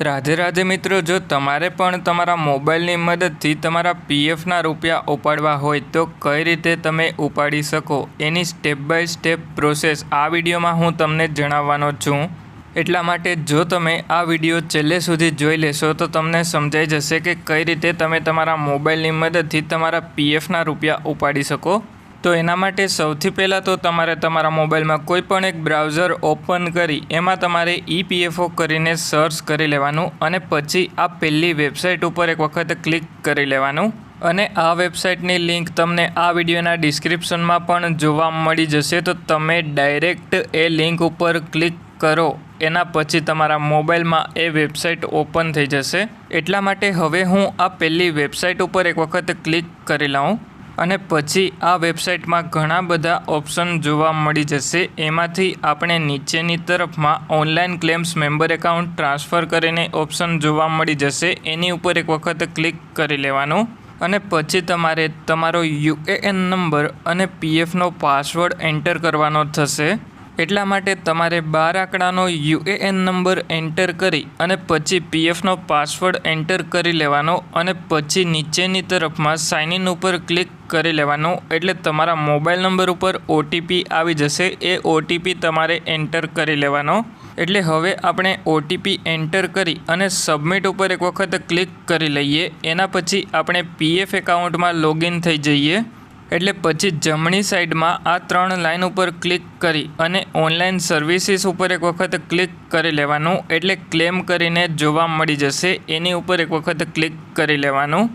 રાધે રાધે મિત્રો, જો તમારે પણ તમારા મોબાઈલની મદદથી તમારા પીએફના રૂપિયા ઉપાડવા હોય તો કઈ રીતે તમે ઉપાડી શકો? એની સ્ટેપ બાય સ્ટેપ પ્રોસેસ આ વિડીયોમાં હું તમને જણાવવાનો છું. એટલા માટે જો તમે આ વીડિયો છેલ્લે સુધી જોઈ લેશો તો તમને સમજાઈ જશે કે કઈ રીતે તમે તમારા મોબાઈલની મદદથી તમારા પીએફના રૂપિયા ઉપાડી શકો. તો એના માટે સૌથી પહેલાં તો તમારે તમારા મોબાઈલમાં કોઈ પણ એક બ્રાઉઝર ઓપન કરી એમાં તમારે ઈપીએફઓ કરીને સર્ચ કરી લેવાનું અને પછી આ પહેલી વેબસાઇટ ઉપર એક વખત ક્લિક કરી લેવાનું. અને આ વેબસાઇટની લિંક તમને આ વિડીયોના ડિસ્ક્રિપ્શનમાં પણ જોવા મળી જશે. તો તમે ડાયરેક્ટ એ લિંક ઉપર ક્લિક કરો. એના પછી તમારા મોબાઈલમાં એ વેબસાઇટ ઓપન થઈ જશે. એટલા માટે હવે હું આ પહેલી વેબસાઇટ ઉપર એક વખત ક્લિક કરી લઉં. અને પછી આ વેબસાઇટમાં ઘણા બધા ઓપ્શન જોવા મળી જશે. એમાંથી આપણે નીચેની તરફમાં online claims member account transfer કરીને ઓપ્શન જોવા મળી જશે. એની ઉપર એક વખત ક્લિક કરી લેવાનું. અને પછી તમારે તમારો યુએએન નંબર અને પીએફનો પાસવર્ડ એન્ટર કરવાનો થશે. એટલા માટે તમારે બાર આંકડાનો યુએએન નંબર એન્ટર કરી અને પછી પીએફનો પાસવર્ડ એન્ટર કરી લેવાનો અને પછી નીચેની તરફમાં સાઇન ઇન ઉપર ક્લિક કરી લેવાનો. એટલે તમારા મોબાઈલ નંબર ઉપર ઓટીપી આવી જશે. એ ઓટીપી તમારે એન્ટર કરી લેવાનો. એટલે હવે આપણે ઓટીપી એન્ટર કરી અને સબમિટ ઉપર એક વખત ક્લિક કરી લઈએ. એના પછી આપણે પીએફ એકાઉન્ટમાં લોગિન થઈ જઈએ. એટલે પછી જમણી સાઈડમાં આ ત્રણ લાઇન ઉપર ક્લિક કરી અને ઓનલાઈન સર્વિસીસ ઉપર એક વખત ક્લિક કરી લેવાનું. એટલે ક્લેમ કરીને જોવા મળી જશે. એની ઉપર એક વખત ક્લિક કરી લેવાનું.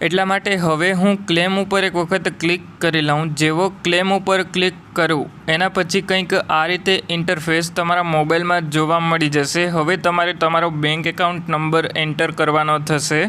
એટલા માટે હવે હું ક્લેમ ઉપર એક વખત ક્લિક કરી લઉં. જેવો ક્લેમ ઉપર ક્લિક કરું, એના પછી કંઈક આ રીતે ઇન્ટરફેસ તમારા મોબાઈલમાં જોવા મળી જશે. હવે તમારે તમારો બેંક એકાઉન્ટ નંબર એન્ટર કરવાનો થશે.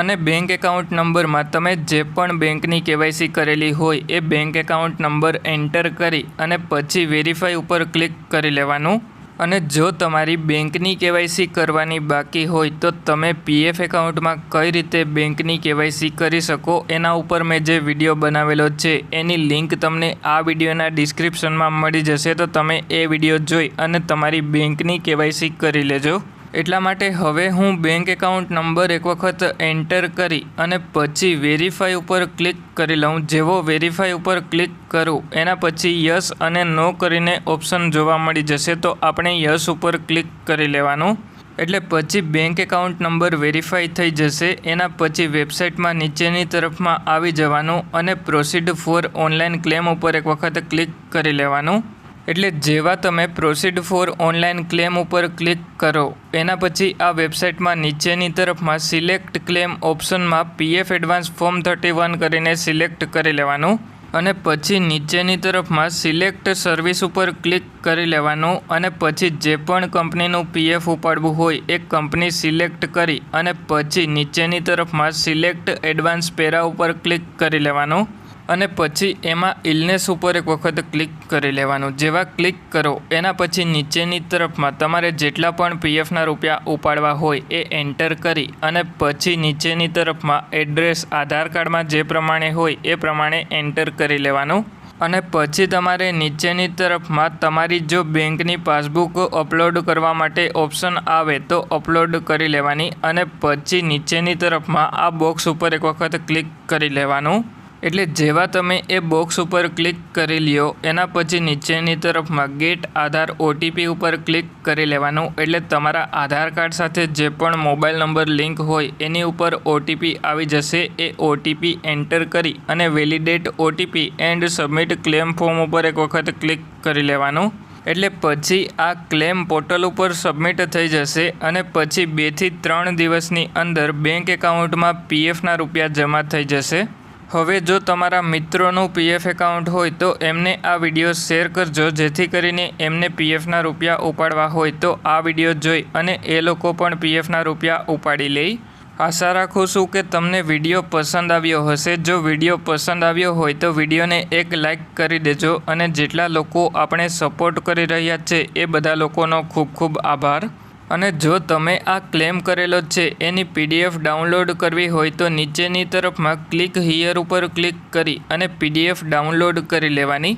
અને બેંક એકાઉન્ટ નંબરમાં તમે જે પણ બેંકની કેવાયસી કરેલી હોય એ બેંક એકાઉન્ટ નંબર એન્ટર કરી અને પછી વેરીફાઈ ઉપર ક્લિક કરી લેવાનું. અને જો તમારી બેંકની કેવાયસી કરવાની બાકી હોય તો તમે પીએફ એકાઉન્ટમાં કઈ રીતે બેંકની કેવાયસી કરી શકો એના ઉપર મેં જે વીડિયો બનાવેલો છે એની લિંક તમને આ વિડીયોના ડિસ્ક્રિપ્શનમાં મળી જશે. તો તમે એ વીડિયો જોઈ અને તમારી બેંકની કેવાયસી કરી લેજો. એટલા માટે હવે હું બેંક એકાઉન્ટ નંબર એક વખત એન્ટર કરી અને પછી વેરીફાઈ ઉપર ક્લિક કરી લઉં. જેવો વેરીફાઈ ઉપર ક્લિક કરું, એના પછી યસ અને નો કરીને ઓપ્શન જોવા મળી જશે, તો આપણે યસ ઉપર ક્લિક કરી લેવાનું. એટલે પછી બેંક એકાઉન્ટ નંબર વેરીફાઈ થઈ જશે, એના પછી વેબસાઇટમાં નીચેની તરફમાં આવી જવાનું અને પ્રોસીડ ફોર ઓનલાઈન ક્લેમ ઉપર એક વખત ક્લિક કરી લેવાનું. એટલે જેવા તમે પ્રોસીડ ફોર ઓનલાઈન ક્લેમ ઉપર ક્લિક કરો, એના પછી આ વેબસાઇટમાં નીચેની તરફમાં select claim ઓપ્શનમાં PF advance form thirty one કરીને સિલેક્ટ કરી લેવાનું અને પછી નીચેની તરફમાં સિલેક્ટ સર્વિસ ઉપર ક્લિક કરી લેવાનું અને પછી જે પણ કંપનીનું પીએફ ઉપાડવું હોય એ કંપની સિલેક્ટ કરી અને પછી નીચેની તરફમાં સિલેક્ટ એડવાન્સ પેરા ઉપર ક્લિક કરી લેવાનું. અને પછી એમાં ઇલનેસ ઉપર એક વખત ક્લિક કરી લેવાનું. જેવા ક્લિક કરો, એના પછી નીચેની તરફમાં તમારે જેટલા પણ પીએફના રૂપિયા ઉપાડવા હોય એ એન્ટર કરી અને પછી નીચેની તરફમાં એડ્રેસ આધાર કાર્ડમાં જે પ્રમાણે હોય એ પ્રમાણે એન્ટર કરી લેવાનું. અને પછી તમારે નીચેની તરફમાં તમારી જો બેંકની પાસબુક અપલોડ કરવા માટે ઓપ્શન આવે તો અપલોડ કરી લેવાની અને પછી નીચેની તરફમાં આ બોક્સ ઉપર એક વખત ક્લિક કરી લેવાનું. એટલે જેવા તમે એ બોક્સ ઉપર ક્લિક કરી લ્યો, એના પછી નીચેની તરફમાં ગેટ આધાર ઓટીપી ઉપર ક્લિક કરી લેવાનું. એટલે તમારા આધાર કાર્ડ સાથે જે પણ મોબાઈલ નંબર લિંક હોય, એની ઉપર ઓટીપી આવી જશે. એ ઓટીપી એન્ટર કરી અને validate OTP and submit claim form ઉપર એક વખત ક્લિક કરી લેવાનું. એટલે પછી આ ક્લેમ પોર્ટલ ઉપર સબમિટ થઈ જશે અને પછી બેથી ત્રણ દિવસની અંદર બેંક એકાઉન્ટમાં પીએફના રૂપિયા જમા થઈ જશે. હવે જો તમારા મિત્રોનું પીએફ એકાઉન્ટ હોય તો એમને આ વીડિયો શેર કરજો, જેથી કરીને એમને પીએફના રૂપિયા ઉપાડવા હોય તો આ વીડિયો જોઈ અને એ લોકો પણ પીએફના રૂપિયા ઉપાડી લે. આશા રાખું છું કે તમને વીડિયો પસંદ આવ્યો હશે. જો વીડિયો પસંદ આવ્યો હોય તો વિડીયોને એક લાઇક કરી દેજો અને જેટલા લોકો આપણે સપોર્ટ કરી રહ્યા છે એ બધા લોકોનો ખૂબ ખૂબ આભાર. અને જો તમે આ ક્લેમ કરેલો છે, એની પીડીએફ ડાઉનલોડ કરવી હોય તો નીચેની તરફમાં ક્લિક હિયર ઉપર ક્લિક કરી અને પીડીએફ ડાઉનલોડ કરી લેવાની